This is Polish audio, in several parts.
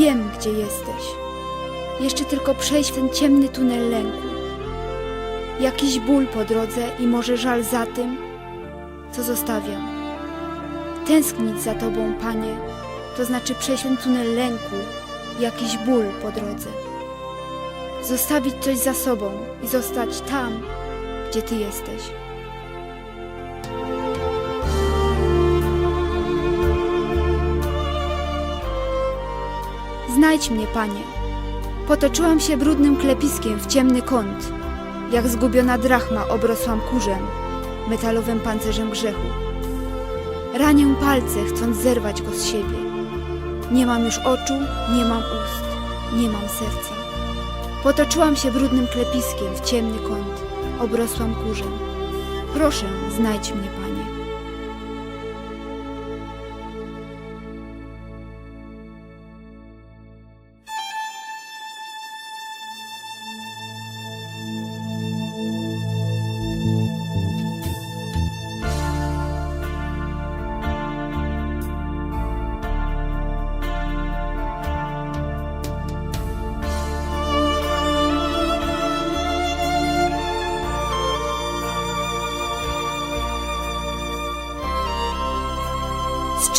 Wiem, gdzie jesteś. Jeszcze tylko przejść ten ciemny tunel lęku. Jakiś ból po drodze i może żal za tym, co zostawiam. Tęsknić za Tobą, Panie, to znaczy przejść ten tunel lęku, jakiś ból po drodze. Zostawić coś za sobą i zostać tam, gdzie Ty jesteś. Znajdź mnie, Panie. Potoczyłam się brudnym klepiskiem w ciemny kąt. Jak zgubiona drachma obrosłam kurzem, metalowym pancerzem grzechu. Ranię palce, chcąc zerwać go z siebie. Nie mam już oczu, nie mam ust, nie mam serca. Potoczyłam się brudnym klepiskiem w ciemny kąt, obrosłam kurzem. Proszę, znajdź mnie, Panie.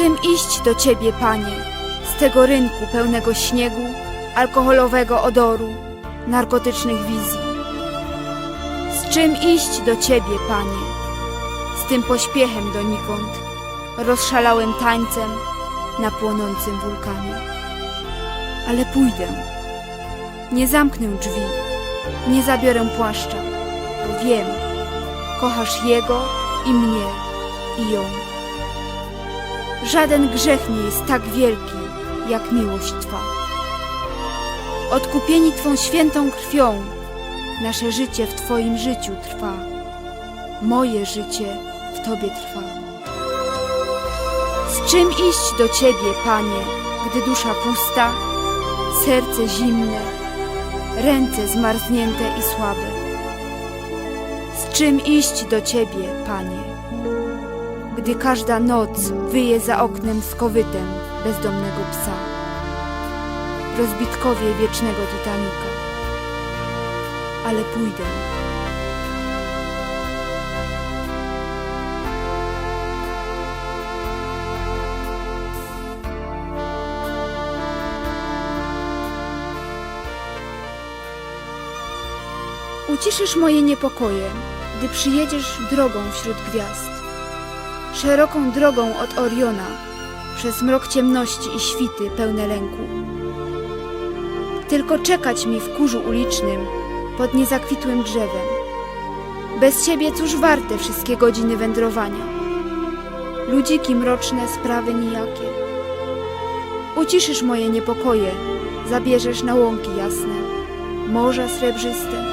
Czym iść do Ciebie, Panie? Z tego rynku pełnego śniegu, alkoholowego odoru, narkotycznych wizji. Z czym iść do Ciebie, Panie? Z tym pośpiechem donikąd, rozszalałym tańcem na płonącym wulkanie. Ale pójdę. Nie zamknę drzwi, nie zabiorę płaszcza, bo wiem, kochasz Jego i mnie i ją. Żaden grzech nie jest tak wielki, jak miłość Twa. Odkupieni Twą świętą krwią, nasze życie w Twoim życiu trwa. Moje życie w Tobie trwa. Z czym iść do Ciebie, Panie, gdy dusza pusta, serce zimne, ręce zmarznięte i słabe? Z czym iść do Ciebie, Panie? Gdy każda noc wyje za oknem skowytem bezdomnego psa. Rozbitkowie wiecznego Titanika. Ale pójdę. Uciszysz moje niepokoje, gdy przyjedziesz drogą wśród gwiazd szeroką drogą od Oriona, przez mrok ciemności i świty pełne lęku. Tylko czekać mi w kurzu ulicznym, pod niezakwitłym drzewem. Bez ciebie cóż warte wszystkie godziny wędrowania? Ludziki mroczne, sprawy nijakie. Uciszysz moje niepokoje, zabierzesz na łąki jasne, morza srebrzyste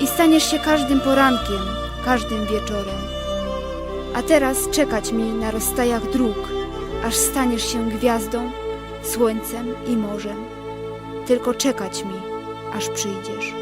i staniesz się każdym porankiem, każdym wieczorem. A teraz czekać mi na rozstajach dróg, aż staniesz się gwiazdą, słońcem i morzem. Tylko czekać mi, aż przyjdziesz.